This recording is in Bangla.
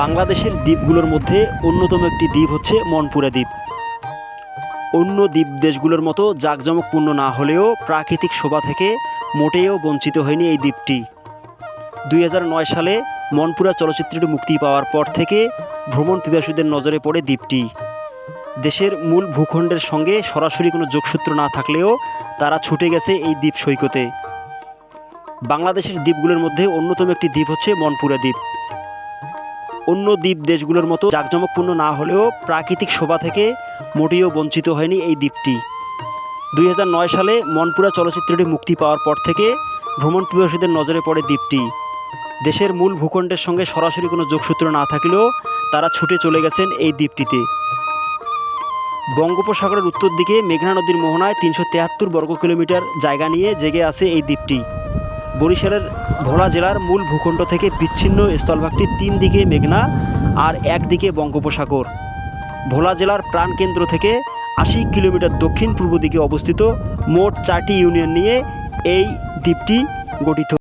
বাংলাদেশের দ্বীপগুলোর মধ্যে অন্যতম একটি দ্বীপ হচ্ছে মনপুরা দ্বীপ। অন্য দ্বীপ দেশগুলোর মতো জাঁকজমকপূর্ণ না হলেও প্রাকৃতিক শোভা থেকে মোটেও বঞ্চিত হয়নি এই দ্বীপটি। দুই হাজার নয় সালে মনপুরা চলচ্চিত্রটি মুক্তি পাওয়ার পর থেকে ভ্রমণ পিপাসুদের নজরে পড়ে দ্বীপটি। দেশের মূল ভূখণ্ডের সঙ্গে সরাসরি কোনো যোগসূত্র না থাকলেও তারা ছুটে গেছে এই দ্বীপ সৈকতে। বাংলাদেশের দ্বীপগুলোর মধ্যে অন্যতম একটি দ্বীপ হচ্ছে মনপুরা দ্বীপ। অন্য দ্বীপ দেশগুলোর মতো জাঁকজমকপূর্ণ না হলেও প্রাকৃতিক শোভা থেকে মোটেও বঞ্চিত হয়নি এই দ্বীপটি। দুই হাজার নয় সালে মনপুরা চলচ্চিত্রটি মুক্তি পাওয়ার পর থেকে ভ্রমণ পিপাসীদের নজরে পড়ে দ্বীপটি। দেশের মূল ভূখণ্ডের সঙ্গে সরাসরি কোনো যোগসূত্র না থাকলেও তারা ছুটে চলে গেছেন এই দ্বীপটিতে। বঙ্গোপসাগরের উত্তর দিকে মেঘনা নদীর মোহনায় তিনশো বর্গ কিলোমিটার জায়গা নিয়ে জেগে আছে এই দ্বীপটি। বরিশালের ভোলা জেলার মূল ভূখণ্ড থেকে বিচ্ছিন্ন স্থলভাগটি তিন দিকে মেঘনা আর একদিকে বঙ্গোপসাগর। ভোলা জেলার প্রাণকেন্দ্র থেকে আশি কিলোমিটার দক্ষিণ পূর্ব দিকে অবস্থিত মোট চারটি ইউনিয়ন নিয়ে এই দ্বীপটি গঠিত।